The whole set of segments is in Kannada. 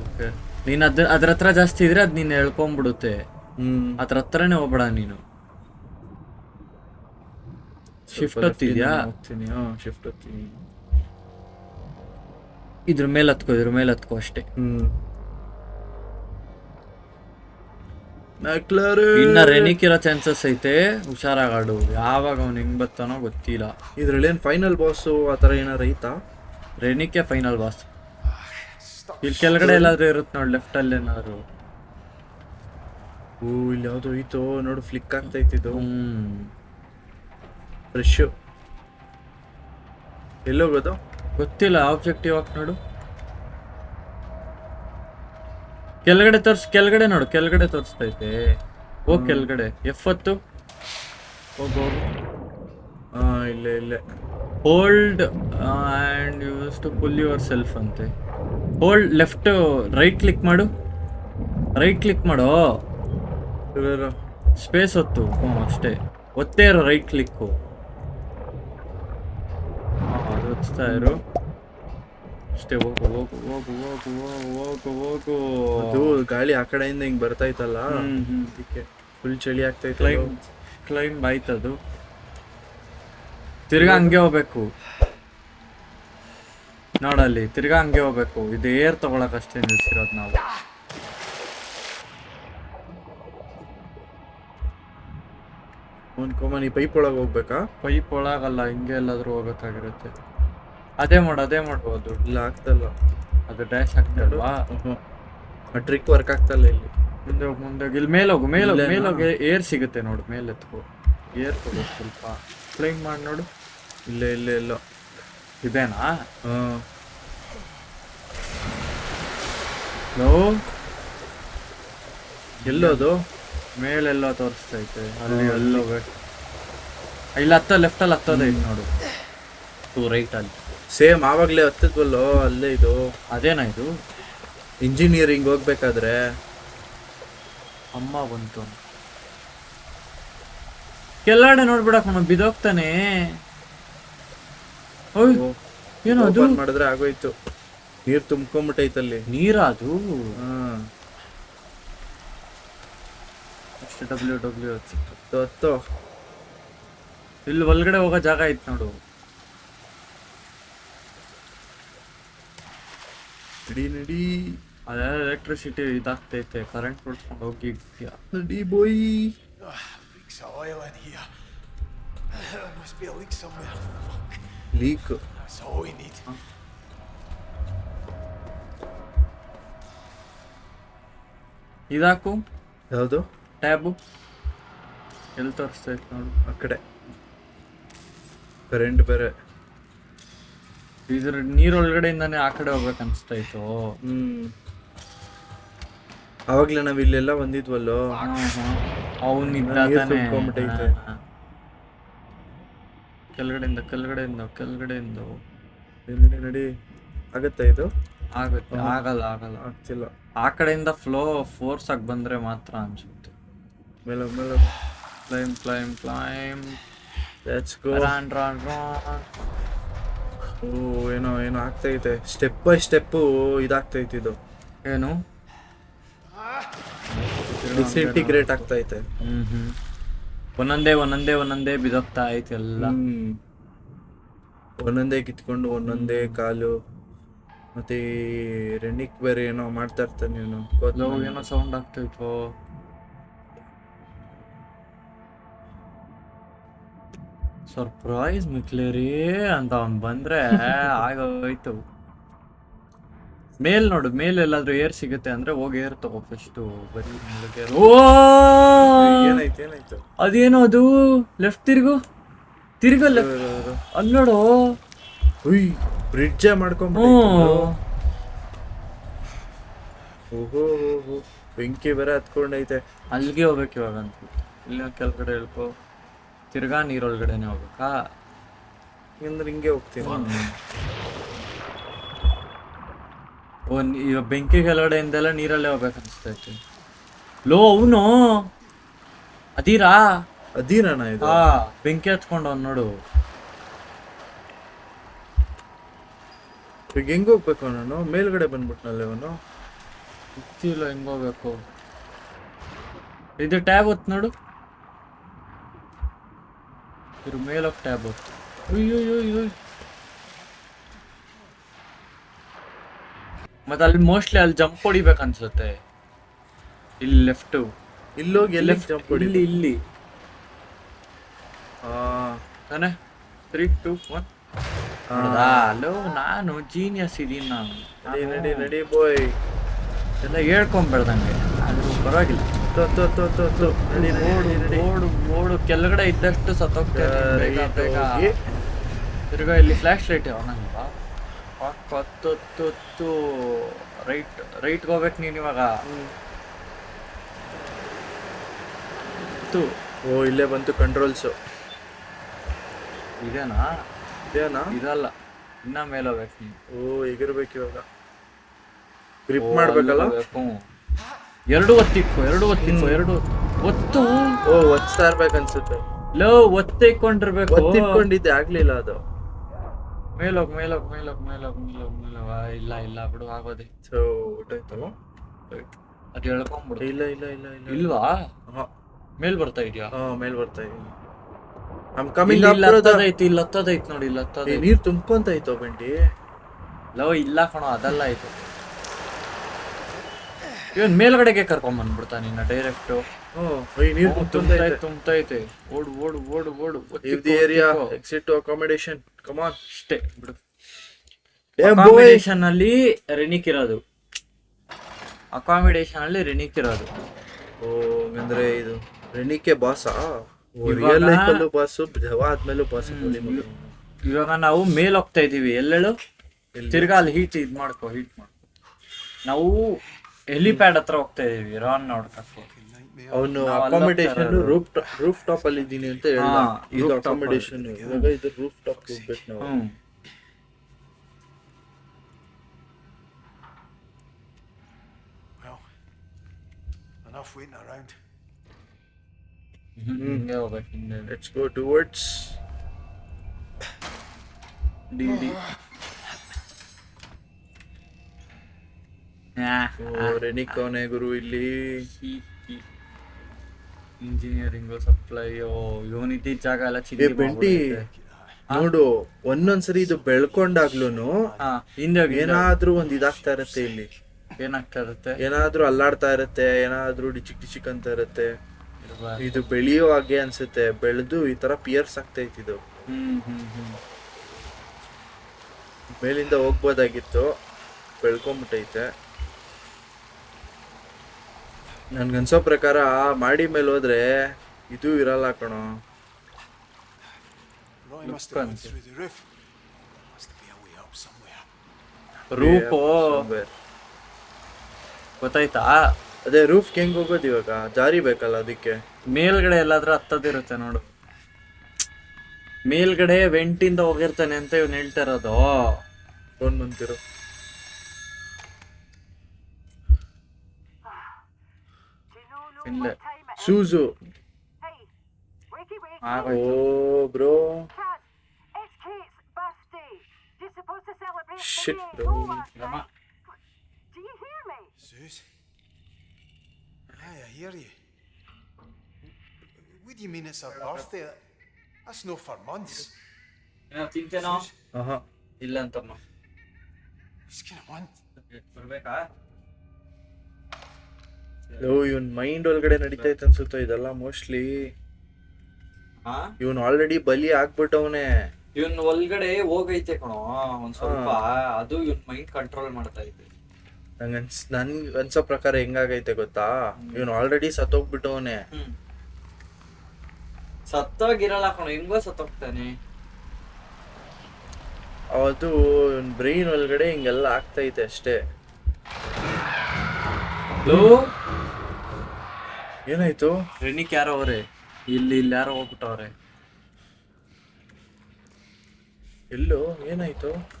ಓಕೆ. ನೀನ್ ಅದ್ರ ಅದ್ರ ಹತ್ರ ಜಾಸ್ತಿ ಇದ್ರೆ ಅದ್ ನೀನ್ ಹೇಳ್ಕೊಂಬಿಡುತ್ತೆ ಹ್ಮ್. ಅದ್ರ ಹತ್ರನೇ ಹೋಗ್ಬೇಡ ನೀನು. ಶಿಫ್ಟ್ ಹೊತ್ತಿದ್ಯಾ ಹೋಗ್ತೀನಿ. ಹಾ ಶಿಫ್ಟ್ ಹೋಗ್ತೀನಿ ಇದ್ರ ಮೇಲೆ ಹತ್ಕೋ ಇದ್ರ ಮೇಲೆ ಹತ್ಕೋ ಅಷ್ಟೇ. ಹ್ಮ್. ಇನ್ನ ರೆನಿಕ್ ಇರೋ ಚಾನ್ಸಸ್ ಐತೆ. ಹುಷಾರಾಗಾಡು. ಯಾವಾಗ ಅವ್ನು ಹೆಂಗ್ ಬರ್ತಾನೋ ಗೊತ್ತಿಲ್ಲ. ಇದ್ರಲ್ಲಿ ಏನ್ ಫೈನಲ್ ಬಾಸ್ ಆತರ ಥರ ಏನಾರ ಐತಾ? ರೆನಿಕೆ ಫೈನಲ್ ಬಾಸ್ ಇಲ್ಲಿ ಕೆಳಗಡೆ ಎಲ್ಲಾದ್ರೂ ಇರುತ್ತೆ ನೋಡಿ ಲೆಫ್ಟ್ ಅಲ್ಲಿ ಏನಾದ್ರು. ಓ ಇಲ್ಲಿ ಯಾವ್ದು ಹೋಯ್ತು ನೋಡು ಫ್ಲಿಕ್ ಆಗ್ತೈತಿದು ಹ್ಮ್. ಫ್ರೆಶ್ ಎಲ್ಲೋಗೋದು ಗೊತ್ತಿಲ್ಲ ಆಬ್ಜೆಕ್ಟಿವ್ ಹಾಕ್ ನೋಡು. ಕೆಳಗಡೆ ತೋರ್ಸ್ ಕೆಳಗಡೆ ನೋಡು ಕೆಳಗಡೆ ತೋರಿಸ್ತೈತೆ ಓ ಕೆಳಗಡೆ. ಎಫತ್ತು ಹೋಗೋ ಹಾಂ ಹಾ ಇಲ್ಲೇ ಇಲ್ಲೇ. Hold and use to pull yourself ಅಂತೆ. ಹೋಲ್ಡ್ ಲೆಫ್ಟ್ ರೈಟ್ ಕ್ಲಿಕ್ ಮಾಡು. ರೈಟ್ ಕ್ಲಿಕ್ ಮಾಡು. ಸ್ಪೇಸ್ ಹೊತ್ತು. ಹ್ಞೂ ಅಷ್ಟೇ. ಒತ್ತೇ ಇರೋ ರೈಟ್ ಕ್ಲಿಕ್ಕು ಅದು ಒತ್ತಾ ಇರು. ಅಷ್ಟೇ ಹೋಗು ಹೋಗು ಹೋಗು ಹೋಗು ಹೋಗು ಹೋಗು ಅದು ಗಾಳಿ ಆ ಕಡೆಯಿಂದ ಹಿಂಗೆ ಬರ್ತಾ ಹ್ಮ್, ಹ್ಮ್. ಅದಕ್ಕೆ ಫುಲ್ ಚಳಿ ಆಗ್ತೈತೆ ಕ್ಲೈಮ್ ಕ್ಲೈಮ್ ಆಯ್ತದು. ತಿರ್ಗಾ ಹಂಗೆ ಹೋಗ್ಬೇಕು. ನೋಡಲ್ಲಿ ತಿರ್ಗಾ ಹಂಗೆ ಹೋಗ್ಬೇಕು. ಇದು ಏರ್ ತಗೊಳಕ್ ಅಷ್ಟೇ ನಿಲ್ಸಿರೋದು ನಾವು. ಈ ಪೈಪ್ ಒಳಗೆ ಹೋಗ್ಬೇಕಾ? ಪೈಪ್ ಒಳಗಲ್ಲ ಹಿಂಗೆ ಎಲ್ಲಾದ್ರೂ ಹೋಗ್ಬೇಕಾಗಿರುತ್ತೆ ಅದೇ ಮಾಡು ಅದೇ ಮಾಡ್ಬೋದು ಇಲ್ಲ ಆಗ್ತಲ್ಲ ಅದು ಡ್ಯಾಶ್ ಆಗ್ತಲ್ವಾ ಟ್ರಿಕ್ ವರ್ಕ್ ಆಗ್ತಲ್ಲ ಇಲ್ಲಿ ಮುಂದೆ ಹೋಗಿ ಮುಂದೆ ಹೋಗಿ. ಇಲ್ಲಿ ಮೇಲೋಗು ಮೇಲೋಗು ಮೇಲೆ ಹೋಗಿ ಇಲ್ಲೇನಾ? ಮೇಲೆ ಹೋಗಿ ಏರ್ ಸಿಗುತ್ತೆ ನೋಡು ಮೇಲೆ ಎತ್ಕೋ ಏರ್ ತಗೋ ಸ್ವಲ್ಪ. ಫ್ಲೈಂಗ್ ಮಾಡಿ ನೋಡು. ಇಲ್ಲೇ ಇಲ್ಲೇ ಎಲ್ಲೋ ಇದೇನಾ? ಹ್ಮ್ ಎಲ್ಲೋದು? ಮೇಲೆಲ್ಲ ತೋರಿಸ್ತೈತೆ ಅಲ್ಲಿ ಅಲ್ಲಿ ಎಲ್ಲೋಗ ಇಲ್ಲಿ ಹತ್ತ ಲೆಫ್ಟ್ ಅಲ್ಲಿ ಹತ್ತೋದ ಐತೆ ನೋಡು. ಟೂ ರೈಟ್ ಅಲ್ಲಿ ಸೇಮ್ ಆವಾಗಲೇ ಹತ್ತಿದ್ವಲ್ಲೋ ಅಲ್ಲೇ ಇದು. ಅದೇನಾ ಇದು? ಇಂಜಿನಿಯರಿಂಗ್ ಹೋಗ್ಬೇಕಾದ್ರೆ. ಅಮ್ಮ ಬಂತು. ಕೆಲ್ಲಾಡೆ ನೋಡ್ಬಿಡಕ್ ಬಿದೋಗ್ತಾನೆ ಏನೋ ಅದು? open ಮಾಡಿದ್ರೆ ಆಗೋಯ್ತು. ನೀರ್ ತುಂಬ್ಕೊಂಬಿಟ್ಟೈತಲ್ಲಿ. ನೀರ ಅದು? ಹಾ. ಅಷ್ಟು ಡಬ್ಲ್ಯೂ ಡಬ್ಲ್ಯೂ ಹತ್ತು. ಹತ್ತು ಇಲ್ಲಿ ಒಳಗಡೆ ಹೋಗೋ ಜಾಗ ಐತೆ ನೋಡು. ನಡಿ ನಡಿ. ಅದೇ ಎಲೆಕ್ಟ್ರಿಸಿಟಿ ಇದಾಗ್ತೈತೆ. ಕರೆಂಟ್ ಕೊಡ್ಕೊಂಡು ಹೋಗಿ ನಡಿ boy Leaks of oil in here. There must be a leak somewhere. Leak That's all we need. ಇದಾಕು? ಯಾವುದು? ಟ್ಯಾಬು ಎಲ್ಲಿ ತೋರಿಸ್ತೈತೆ ನೋಡು ಆ ಕಡೆ. ಕರೆಂಟ್ ಬೇರೆ. ಇದ್ರ ನೀರೊಳಗಡೆಯಿಂದಾನೆ ಆ ಕಡೆ ಹೋಗ್ಬೇಕು ಅನ್ಸ್ತಾಯ್ತು ಹ್ಮ್. ಅವಾಗ್ಲೇ ನಾವು ಇಲ್ಲೆಲ್ಲ ಬಂದಿದ್ವಲ್ಲೋ ಅವನ್ ನೀರ್ ತುಂಬ್ಕೊಂಬಿಟ್ಟೈತೆ. ಕೆಳಗಡೆಯಿಂದ ಕೆಳಗಡೆಯಿಂದ ಕೆಳಗಡೆಯಿಂದ. ನಡಿ ನಡಿ ಆಗುತ್ತೆ ಇದು? ಆಗುತ್ತೆ. ಆಗಲ್ಲ ಆಗಲ್ಲ. ಆಗ್ತಿಲ್ಲ. ಆ ಕಡೆಯಿಂದ ಫ್ಲೋ ಫೋರ್ಸ್ ಆಗಿ ಬಂದ್ರೆ ಮಾತ್ರ ಅನ್ಸುತ್ತೆ. ಮೇಲೆ ಮೇಲೆ. ಕ್ಲೈಮ್ ಕ್ಲೈಮ್ ಕ್ಲೈಮ್ ರಾನ್ ರಾನ್ ರಾನ್ ಓ ಏನೋ ಏನೋ ಆಗ್ತೈತೆ. ಸ್ಟೆಪ್ ಬೈ ಸ್ಟೆಪ್ ಇದಾಗ್ತೈತೆ ಇದು. ಏನು? ಡಿಸಿಂಟಿಗ್ರೇಟ್ ಆಗ್ತೈತೆ. ಹ್ಮ್ ಹ್ಮ್. ಒಂದೊಂದೇ ಒಂದೊಂದೇ ಒಂದೊಂದೇ ಬಿದೋಗ್ತಾ ಐತೆ ಎಲ್ಲ. ಒಂದೊಂದೇ ಕಿತ್ಕೊಂಡು ಒಂದೊಂದೇ ಕಾಲು ಮತ್ತೆ ಈ ರೆನಿಕ್ ಬೇರೆ ಏನೋ ಮಾಡ್ತಾ ಇರ್ತಾನೆ ನೀನು ಲೋ, ಏನೋ ಸೌಂಡ್ ಆಗ್ತೈತೋ ಸರ್ಪ್ರೈಸ್ ಮಿಕ್ಲೇರಿ ಅಂತ ಅವ್ನು ಬಂದ್ರೆ ಆಗೋಯ್ತು. ಮೇಲ್ ನೋಡು ಮೇಲ್ ಎಲ್ಲಾದ್ರೂ ಏರ್ ಸಿಗುತ್ತೆ ಅಂದ್ರೆ ಹೋಗಿ ಏರ್ ತಗೋ ಫಸ್ಟು ಬರೀ ಓ! ಅದೇನೋ ಅದು? ಲೆಫ್ಟ್ ತಿರುಗು? ತಿರ್ಗು ಲೆಫ್ಟ್ ಅಲ್ಲಿ ನೋಡು. ಉಯ್ ಬ್ರಿಡ್ಜ್ ಮಾಡ್ಕೊಂಡ್ ಓಹೋ ಬೆಂಕಿ ಬೇರೆ ಹತ್ಕೊಂಡೈತೆ. ಅಲ್ಲಿಗೆ ಹೋಗ್ಬೇಕು ಇವಾಗ ಅಂತ. ಇಲ್ಲ ಕೆಳಗಡೆ ಹೇಳ್ಕೊ ತಿರ್ಗಾ ನೀರೊಳಗಡೆನೆ ಹೋಗ್ಬೇಕಾ? ಅಂದ್ರೆ ಹಿಂಗೆ ಹೋಗ್ತೀನಿ. ಒಂದ್ ಇವಾಗ ಬೆಂಕಿ ಕೆಳಗಡೆಯಿಂದೆಲ್ಲ ನೀರಲ್ಲೇ ಹೋಗ್ಬೇಕು ಅನಿಸ್ತೈತಿ ಲೋ ಅವನು. ಅದೀರಾ ಅದೇನಣ್ಣ ಇದು. ಹಾ. ಬೆಂಕಿ ಹಚ್ಕೊಂಡು ಅವ್ನು ನೋಡು. ಈಗ ಹೆಂಗ್ ಹೋಗ್ಬೇಕು ನಾನು ಮೇಲ್ಗಡೆ ಬಂದ್ಬಿಟ್ನಲ್ಲ ಇವನು? ಗೊತ್ತಿಲ್ಲ ಹೆಂಗ್ ಹೋಗ್ಬೇಕು? ಇದು ಟ್ಯಾಬ್ ಹೊತ್ತು ನೋಡು. ಇದ್ರ ಆಫ್ ಟ್ಯಾಬ್ ಹೊತ್ತು ಅಯ್ಯೋ ಅಯ್ಯೋ ಮತ್ತೆ ಅಲ್ಲಿ ಮೋಸ್ಟ್ಲಿ ಅಲ್ಲಿ ಜಂಪ್ ಹೊಡಿಬೇಕು ಅನ್ಸುತ್ತೆ ಇಲ್ಲಿ ಲೆಫ್ಟ್ ಇಲ್ಲೋಗಿ ಎಲ್ಲಿ ಜಂಪ್ ಹೊಡಿ ಇಲ್ಲಿ ಇಲ್ಲಿ. ತಾನೆ ತ್ರೀ ಟು ಒನ್ ಹಲೋ ನಾನು ಜೀನಿಯಸ್ ಇದೀನಿ ನಾನು. ನಡಿ ನಡಿ ನಡಿ ಬಾಯ್ ಎಲ್ಲ ಹೇಳ್ಕೊಂಬೇಡ್ದಂಗೆ ಆದ್ರೂ ಪರವಾಗಿಲ್ಲ. ಓಡು ಓಡು ಕೆಳಗಡೆ ಇದ್ದಷ್ಟು ಸತ್ತೋಗ್ತೇನೆ. ತಿರ್ಗಾ ಇಲ್ಲಿ ಫ್ಲಾಶ್ ಲೈಟ್ ಅವನಲ್ವಾ ಹತ್ತೊತ್ತು ರೈಟ್ ರೈಟ್ಗೆ ಹೋಗ್ಬೇಕು ನೀನು ಇವಾಗ. ಹತ್ತು ಓ ಇಲ್ಲೇ ಬಂತು ಕಂಟ್ರೋಲ್ಸು ಇದೇನಾ? ಇದೇನಾ? ಇದಲ್ಲ. ಇನ್ನ ಮೇಲೆ ಹೋಗ್ಬೇಕು ನೀನು. ಓ ಎಗಿರ್ಬೇಕು ಇವಾಗ. ಗ್ರಿಪ್ ಮಾಡ್ಬೇಕಲ್ಲ? ಹ್ಞೂ ಎರಡು ಒತ್ತಿಕ್ಕು ಎರಡು ಒತ್ತಿಕ್ಕು ಎರಡು ಒತ್ತು. ಓ ಒತ್ತಾ ಇರ್ಬೇಕು ಅನ್ಸುತ್ತೆ. ಲೋ ಒತ್ತಿಕೊಂಡಿರ್ಬೇಕು ಒತ್ತಿಕೊಂಡಿದ್ದೆ ಆಗ್ಲಿಲ್ಲ ಅದು. ಮೇಲೋಗ್ ಮೇಲೋಗ್ ಮೇಲೋಗ್ ಮೇಲೋಗ್ ಮೇಲೋಗ್ ಮೇಲೋಗ್. ಇಲ್ಲ ಇಲ್ಲ ಬಿಡು ಆಗೋದೆ. ಸೊ ಹೊರ್ಟೋಯ್ತು ಅದು ಹೇಳ್ಕೊಂಬಿಡು ಇಲ್ಲ ಇಲ್ಲ ಇಲ್ಲ ಇಲ್ಲ. ಇಲ್ವಾ? ಮೇಲ್ ಬರ್ತಾ ಇದೆಯಾ? ಹಾ ಮೇಲ್ ಬರ್ತಾ ಇದೀನಿ ಐಮ್ ಕಮಿಂಗ್ ಅಪ್ ಇಲ್ಲ ಹತ್ತದೈತಿ ನೋಡಿ ಲತ್ತದ ನೀರ್ ತುಂಬ್ಕೊಂತ ಐತೋ ಬಂಡಿ? ಲವ್ ಇಲ್ಲ ಕಣೋ ಅದಲ್ಲ ಆಯ್ತು ಇವನ್ ಮೇಲ್ಗಡೆಗೆ ಕರ್ಕೊಂಡ್ ಬಂದ್ಬಿಡ್ತಾ ನಿನ್ನ ಡೈರೆಕ್ಟ್ ನೀರ್ ತುಂಬ್ಕೊಂತ ಐತೆ. ತುಂಬತೈತೆ ಓಡು ಓಡು ಓಡು ಓಡು ಇವ್ the area. Exit accommodation come on ಅಷ್ಟೇ ಬಿಡು. ಅಕಾಮಿಡೇಷನ್ ಅಲ್ಲಿ ರೆನಿಕ್ ಇರೋದು. ಅಕಾಮಿಡೇಷನ್ ಅಲ್ಲಿ ರೆನಿಕ್ ಇರೋದು. ಓ ಹಂಗಂದ್ರೆ ಇದು ರೆನಿಕೆ ಬಾಸ? ಇವಾಗ- ರಿಯಲ್ ಲೈಫ್ ಅಲ್ಲೂ ಬಾಸು ಜವ ಆದ್ಮೇಲೂ ಬಾಸು ಇವಾಗ ನಾವು ಮೇಲ್ ಹೋಗ್ತಾ ಇದೀವಿ. ಎಲ್ಲೆಳು ತಿರ್ಗಾ ಅಲ್ಲಿ ಹೀಟ್ ಇದ್ ಮಾಡ್ಕೋ ಹೀಟ್ ಮಾಡ್ಕೋ. ನಾವು ಹೆಲಿಪ್ಯಾಡ್ ಹತ್ರ ಹೋಗ್ತಾ ಇದೀವಿ ರಾನ್ ನೋಡ್ಕಕ್ಕೆ ಅವನು ಅಕಾಮಿಡೇಷನ್ ರೂಫ್ ರೂಫ್ ಟಾಪ್ ಅಲ್ಲಿ ಇದ್ದೀನಿ ಅಂತ ಹೇಳ ಇದು ಅಕಾಮಿಡೇಷನ್ ಇವಾಗ ಇದು ರೂಫ್ ಟಾಪ್ ಹೋಗ್ಬೇಕು ನಾವು. ಹ್ಮ್. Enough waiting around. ಹಿಂಗೆ ಹೋಗ್ಬೇಕು ಹಿಂಗೆ let's go towards the the ರೆನಿಕ್ ಅವನೇ ಗುರು ಇಲ್ಲಿ ಇಂಜಿನಿಯರಿಂಗ್ ಸಪ್ಲೈ ಯೂನಿಟಿ ಜಾಗ ಎಲ್ಲ ಚಿಂದಿ ಬೆಂಟಿ ನೋಡು ಒಂದೊಂದ್ಸರಿ ಇದು ಬೆಳ್ಕೊಂಡಾಗ್ಲೂನು ಹಿಂದೆ ಏನಾದ್ರೂ ಒಂದ್ ಇದಾಗ್ತಾ ಇರತ್ತೆ ಇಲ್ಲಿ. ಏನಾಗ್ತಾ ಇರುತ್ತೆ? ಏನಾದ್ರೂ ಅಲ್ಲಾಡ್ತಾ ಇರತ್ತೆ ಏನಾದ್ರೂ ಡಿಚಿಕ್ ಡಿಚಿಕ್ ಅಂತ ಇರುತ್ತೆ. ಇದು ಬೆಳೆಯೋ ಹಾಗೆ ಅನ್ಸುತ್ತೆ. ಬೆಳೆದು ಈ ತರ ಪಿಯರ್ಸ್ ಆಗ್ತೈತಿ ಇದು ಹ್ಮ್ ಹ್ಮ್ ಹ್ಮ್. ಮೇಲಿಂದ ಹೋಗ್ಬೋದಾಗಿತ್ತು. ಬೆಳ್ಕೊಂಬಿಟ್ಟೈತೆ. ನನ್ಗನ್ಸೋ ಪ್ರಕಾರ ಮಾಡಿ ಮೇಲೆ ಹೋದ್ರೆ ಇದು ಇರಲ್ಲ ಕಣೋ. ರೂಪ somewhere. ಗೊತ್ತಾಯ್ತಾ? ಅದೇ ರೂಫ್ ಹೆಂಗ್ ಹೋಗೋದು ಇವಾಗ? ಜಾರಿ ಬೇಕಲ್ಲ ಅದಕ್ಕೆ. ಮೇಲ್ಗಡೆ ಎಲ್ಲಾದ್ರೂ ಹತ್ತದಿರುತ್ತೆ ನೋಡು. ಮೇಲ್ಗಡೆ ವೆಂಟಿಂದ ಹೋಗಿರ್ತಾನೆ ಅಂತ ಇವ್ನು ಹೇಳ್ತಾರದು phone ಬಂತಿರು shoes oh bro. Shit, bro. Aye, I hear you. What do you mean it's her birthday? That's no for months. ತಿಂತೇನೋ ಆಹಾ ಇಲ್ಲ ಅಂತಮ್ಮ He's gonna want. ಬರ್ಬೇಕಾ? ಲೋ ಇವನ್ ಮೈಂಡ್ ಒಳಗಡೆ ನಡೀತೈತೆ ಅನ್ಸುತ್ತೆ ಇದೆಲ್ಲ ಮೋಸ್ಟ್ಲಿ ಹಾ? ಇವನ್ ಆಲ್ರೆಡಿ ಬಲಿ ಆಗ್ಬಿಟ್ಟವನೆ. ಇವನ್ ಒಳಗಡೆ ಹೋಗೈತೆ ಕಣೋ ಒಂದ್ ಸ್ವಲ್ಪ. ಅದು ಇವನ್ ಮೈಂಡ್ ಕಂಟ್ರೋಲ್ ಮಾಡ್ತಾ ಐತೆ ನಂಗೆ ಅನ್ಸ್ ನನ್ ಅನ್ಸೋ ಪ್ರಕಾರ ಹೆಂಗಾಗೈತೆ ಗೊತ್ತಾ? ಇವನು ಆಲ್ರೆಡಿ ಸತ್ತೋಗ್ಬಿಟ್ಟವನೆ. ಹ್ಮ್. ಸತ್ತೋಗಿರಲ್ಲ ಕಣೋ ಹೆಂಗೋ ಸತ್ತೋಗ್ತಾನೆ. ಅದು ಇವನ್ ಬ್ರೈನ್ ಒಳಗಡೆ ಹಿಂಗೆಲ್ಲ ಆಗ್ತೈತೆ ಅಷ್ಟೇ. ಲೋ? ಏನಾಯ್ತು? ರೆನಿಕ್ ಯಾರೋ ಅವ್ರೆ? ಇಲ್ಲಿ ಇಲ್ಲಿ ಯಾರೋ ಹೋಗ್ಬಿಟ್ಟವ್ರೆ. ಎಲ್ಲೋ ಏನಾಯ್ತು?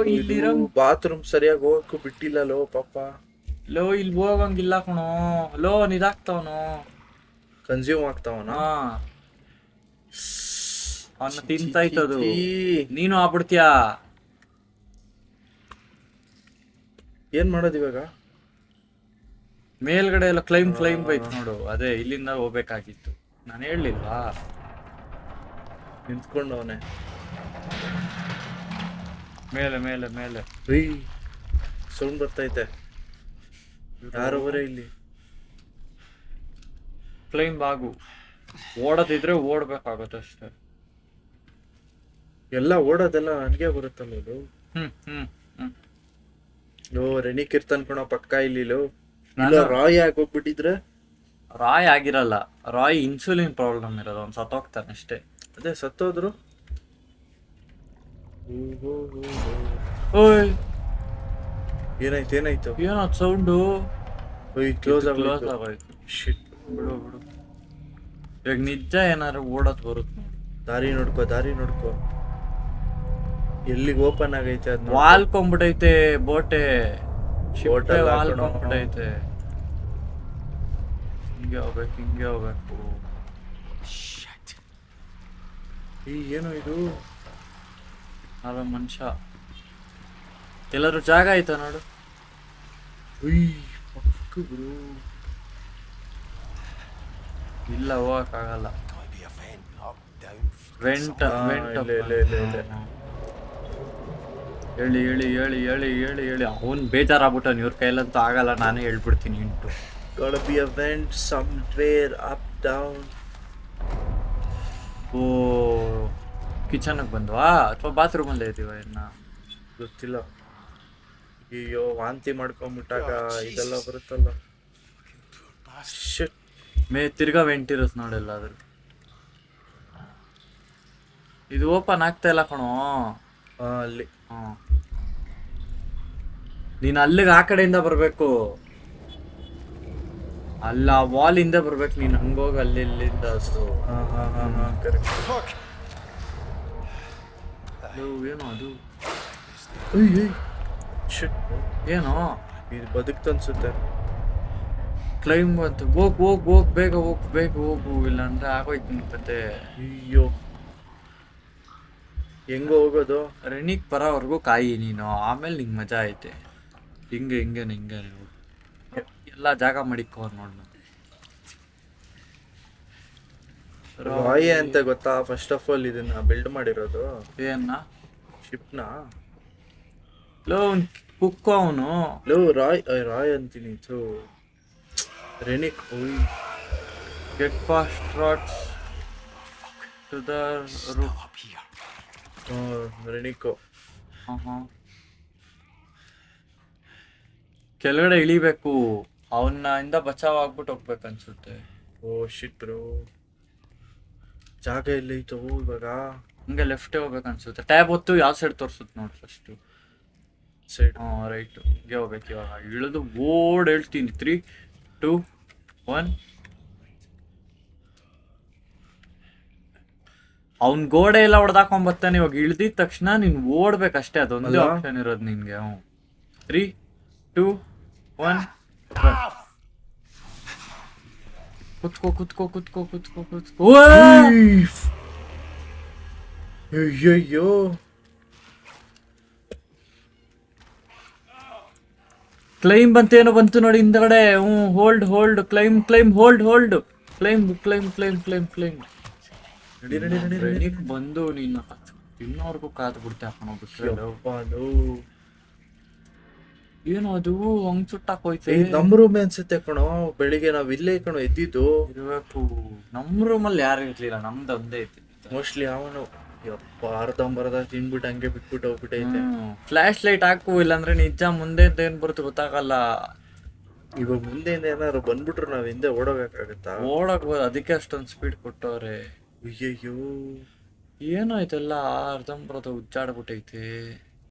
ಇಲ್ಲಿರೋ ಬಾತ್ರೂಮ್ ಸರಿಯಾಗಿ ಹೋಗಕ್ಕೂ ಬಿಟ್ಟಿಲ್ಲಲೋ ಪಾಪ. ಲೋ ಇಲ್ಲಿ ಹೋಗಂಗಿಲ್ಲ ಕಣೋ. ಲೋ ನಿದಾಕ್ತವನು ಕನ್ಸ್ಯೂಮ್ ಆಗ್ತಾವನ? ಅವನ್ನ ತಿಂತಾಯ್ತದು. ನೀನು ಆಗ್ಬಿಡ್ತೀಯ? ಏನ್ ಮಾಡೋದು ಇವಾಗ? ಮೇಲ್ಗಡೆ ಎಲ್ಲ ಕ್ಲೈಮ್ ಕ್ಲೈಮ್ ಐತ್ ನೋಡು. ಅದೇ ಇಲ್ಲಿಂದ ಹೋಗ್ಬೇಕಾಗಿತ್ತು. ನಾನು ಹೇಳಲಿಲ್ವಾ? ನಿಂತ್ಕೊಂಡು ಅವನೇ. ಮೇಲೆ ಮೇಲೆ ಮೇಲೆ. ರೀ ಸೌಂಡ್ ಬರ್ತೈತೆ. ಬರೇ ಇಲ್ಲಿ? ಫ್ಲೈಮ್ ಬಾಗು. ಓಡದಿದ್ರೆ ಓಡ್ಬೇಕಾಗುತ್ತೆ ಅಷ್ಟೇ. ಎಲ್ಲ ಓಡೋದೆಲ್ಲ ನನಗೆ ಬರುತ್ತಲ್ಲ ಇದು ಹ್ಮ್ ಹ್ಮ್ ಹ್ಮ್. ಲೋ ರೆನಿ ಕಿರ್ತನ್ ಕಣೋ ಪಕ್ಕ ಇಲ್ಲಿ ಲೋ. ಇಲ್ಲ ನಾನು- ರಾಯ್ ಹೋಗ್ಬಿಟ್ಟಿದ್ರೆ? ರಾಯ್ ಆಗಿರಲ್ಲ. ರಾಯ್ ಇನ್ಸುಲಿನ್ ಪ್ರಾಬ್ಲಮ್ ಇರೋದು. ಅವ್ನು ಸತ್ತೋಗ್ತಾನೆ ಅಷ್ಟೇ. ಅದೇ ಸತ್ತೋದ್ರು? ಓಯ್. ಏನಾಯ್ತು ಏನಾಯ್ತು? ಏನೋ ಸೌಂಡು? ಓಯ್ ಕ್ಲೋಸ್ ಕ್ಲೋಸ್ ಆಗೋಯ್ತು. ಶಿಟ್ ಬಿಡು ಬಿಡು. ಇವಾಗ ನಿಜ ಏನಾದ್ರು ಓಡೋದ್ ಬರುತ್ತೆ. ದಾರಿ ನೋಡ್ಕೋ ದಾರಿ ನೋಡ್ಕೋ. ಎಲ್ಲಿಗೆ ಓಪನ್ ಆಗೈತೆ ಅದ್ ವಾಲ್ ಕೊಂಬಿಟೈತೆ ಬೋಟೆ. ಬೋಟೆ ವಾಲ್ ಕೊಂಬಿಟೈತೆ ಹಿಂಗೆ ಹೋಗ್ಬೇಕು ಹಿಂಗೆ ಹೋಗ್ಬೇಕು. ಈ ಏನು ಇದು? ಅದ ಮನುಷ್ಯ. ಎಲ್ಲರೂ ಜಾಗ ಆಯ್ತಾ ನೋಡು. ಉಯ್ ಗುರು. ಇಲ್ಲ ಹೋಗಕ್ಕಾಗಲ್ಲ. ಆಗಲ್ಲ. Vent vent. ಹೇಳಿ ಹೇಳಿ ಹೇಳಿ ಹೇಳಿ ಹೇಳಿ ಹೇಳಿ. ಅವನ್ ಬೇಜಾರಾಗ್ಬಿಟ್ಟವ್ನು ಇವ್ರ ಕೈಲಂತೂ ಆಗಲ್ಲ ನಾನೇ ಹೇಳ್ಬಿಡ್ತೀನಿ into gotta be a vent somewhere up down. ಓ. ಕಿಚನ್ಗೆ ಬಂದ್ವಾ? ಅಥವಾ ಬಾತ್ರೂಮ್ ಅಲ್ಲೇ ಇದೀವ ಇನ್ನ? ಗೊತ್ತಿಲ್ಲ. ಅಯ್ಯೋ ವಾಂತಿ ಮಾಡ್ಕೊಂಬಿಟ್ಟಾಗ ಇದೆಲ್ಲ ಬರುತ್ತಲ್ಲ. ಮೇ ತಿರ್ಗಾ ವೆಂಟ್ ಇರುತ್ತೆ ಅದ್ರ ಇದು ಓಪನ್ ಆಗ್ತಾ ಇಲ್ಲ ಕಣೋ. ಅಲ್ಲಿ. ಹ್ಮ್. ನೀನ್ ಅಲ್ಲಿಗೆ ಆ ಕಡೆಯಿಂದ ಬರ್ಬೇಕು. ಅಲ್ಲ ವಾಲ್ ಇಂದ ಬರ್ಬೇಕು. ನೀನ್ ಹಂಗೋಗಿ ಅಲ್ಲಿ ಇಲ್ಲಿಂದ ಅಷ್ಟು. ಹಾ ಹಾ ಹಾ ಹಾ ಕರೆಕ್ಟ್. ಅದು ಏನೋ ಅದು ಶಿಟ್ ಏನೋ ಇದು ಬದುಕ್ತನ್ಸುತ್ತೆ ಕ್ಲೈಮ್ ಬಂತು. ಹೋಗ್ ಹೋಗ್ ಹೋಗ್ ಬೇಗ ಹೋಗ್ ಬೇಗ ಹೋಗು ಇಲ್ಲ ಅಂದ್ರೆ ಆಗೋಯ್ತು ನಿನ್ ಕತೆ ಅಯ್ಯೋ. ಹೆಂಗೋ ಹೋಗೋದು? ರೆನಿಗ್ ಬರೋವರೆಗೂ ಕಾಯಿ ನೀನು. ಆಮೇಲೆ ನಿಂಗೆ ಮಜಾ ಐತೆ. ಹಿಂಗೆ ಹಿಂಗೆ ಹಿಂಗೆ ಎಲ್ಲ ಜಾಗ ಮಾಡಿ ಕೋರ್ ಮತ್ತೆ. ರಾಯಿ ಅಂತ ಗೊತ್ತಾ? ಫಸ್ಟ್ ಆಫ್ ಆಲ್ ಇದನ್ನ ಬಿಲ್ಡ್ ಮಾಡಿರೋದು. ಏನ ಶಿಪ್ನ. ಲೋ ಕುಕ್ಕು ಅವನು. ಲೋ ರಾಯ್ ರಾಯ್ ಅಂತೀನಿ ಥು. ರೆನಿಕ್ ಓಯ್ get fast rats to the route Up here. ರೆನಿಕೋ ಕೆಳಗಡೆ ಇಳಿಬೇಕು. ಅವನ್ನ ಇಂದ ಬಚಾವ್ ಆಗ್ಬಿಟ್ಟು ಹೋಗ್ಬೇಕು ಅನ್ಸುತ್ತೆ. ಓ ಶಿಟ್ ಬ್ರೋ ಜಾಗ ಎಲ್ಲ ಐತವು ಇವಾಗ. ಹಂಗೆ ಲೆಫ್ಟ್ ಹೋಗ್ಬೇಕು ಅನ್ಸುತ್ತೆ. ಟ್ಯಾಬ್ ಹೊತ್ತು ಯಾವ ಸೈಡ್ ತೋರ್ಸುತ್ತೆ ನೋಡಿ ಫಸ್ಟು ಸೈಡ್ ಹಾಂ ರೈಟ್ ಹಿಂಗೆ ಹೋಗ್ಬೇಕು ಇವಾಗ. ಇಳಿದು ಓಡ್ ಹೇಳ್ತೀನಿ. ತ್ರೀ ಟೂ ಒನ್ ಅವ್ನ್ ಗೋಡೆ ಎಲ್ಲ ಹೊಡೆದಾಕೊಂಡ್ ಬರ್ತಾನೆ ಇವಾಗ ಇಳ್ದಿದ ತಕ್ಷಣ ನೀನ್ ಓಡ್ಬೇಕಷ್ಟೇ ಅದೊಂದು? ಆಪ್ಷನ್ ಇರೋದು ನಿನ್ಗೆ. ಹ್ಞೂ ತ್ರೀ ಟೂ ಒನ್ ಕುತ್ಕೋ ಕುತ್ಕೋ ಕುತ್ಕೋ ಕುತ್ಕೋ ಕುತ್ಕೋ ಅಯ್ಯಯ್ಯೋ ಕ್ಲೈಮ್ ಬಂತೇನೋ ಬಂತು ನೋಡಿ ಹಿಂದಗಡೆ. ಹ್ಞೂ hold hold climb climb hold hold climb climb climb climb climb ನಡಿ ನಡಿ ನಡಿ ನಡಿ. ಟ್ರೈನಿಗೆ ಬಂದು ನೀನು ಇನ್ನೋರ್ಗೂ ಕಾದು ಬಿಡ್ತೆ ಹಾಕೊಂಡು. ಏನು ಅದು ಹಂಗ್ ಸುಟ್ಟಾಕ್ ಹೋಯ್ತೆ ನಮ್ ರೂಮ್ ಅನ್ಸುತ್ತೆ ಕಣೋ ಬೆಳಿಗ್ಗೆ ನಾವ್ ಇಲ್ಲೇ ಕಣೋ ಎದ್ದಿದ್ದು. ಇರ್ಬೇಕು ನಮ್ ರೂಮಲ್ಲಿ ಯಾರು ಇರ್ಲಿಲ್ಲ ನಮ್ದು ಒಂದೇ ಇತ್ತು. ಮೋಸ್ಟ್ಲಿ ಅವನು ಯಪ್ಪ ಅರ್ಧಂಬರ್ಧ ತಿನ್ಬಿಟ್ಟು ಹಂಗೆ ಬಿಟ್ಬಿಟ್ಟು ಹೋಗ್ಬಿಟ್ಟೈತೆ. ಫ್ಲಾಶ್ ಲೈಟ್ ಹಾಕು ಇಲ್ಲಾಂದ್ರೆ ನಿಜ ಮುಂದೆ ಏನ್ ಬರುತ್ತೆ ಗೊತ್ತಾಗಲ್ಲ. ಇವಾಗ ಮುಂದೆಯಿಂದ ಏನಾದ್ರು ಬಂದ್ಬಿಟ್ರು ನಾವ್ ಹಿಂದೆ ಓಡೋಗಕ್ಕಾಗತ್ತಾ ಓಡಕ್ಬೋದು ಅದಕ್ಕೆ ಅಷ್ಟೊಂದು ಸ್ಪೀಡ್ ಕೊಟ್ಟವ್ರೆ. ಅಯ್ಯಯ್ಯೋ. ಏನಾಯ್ತಲ್ಲ ಅರ್ಧಂಬರ್ಧ ಉಜ್ಜಾಡ್ಬಿಟ್ಟೈತೆ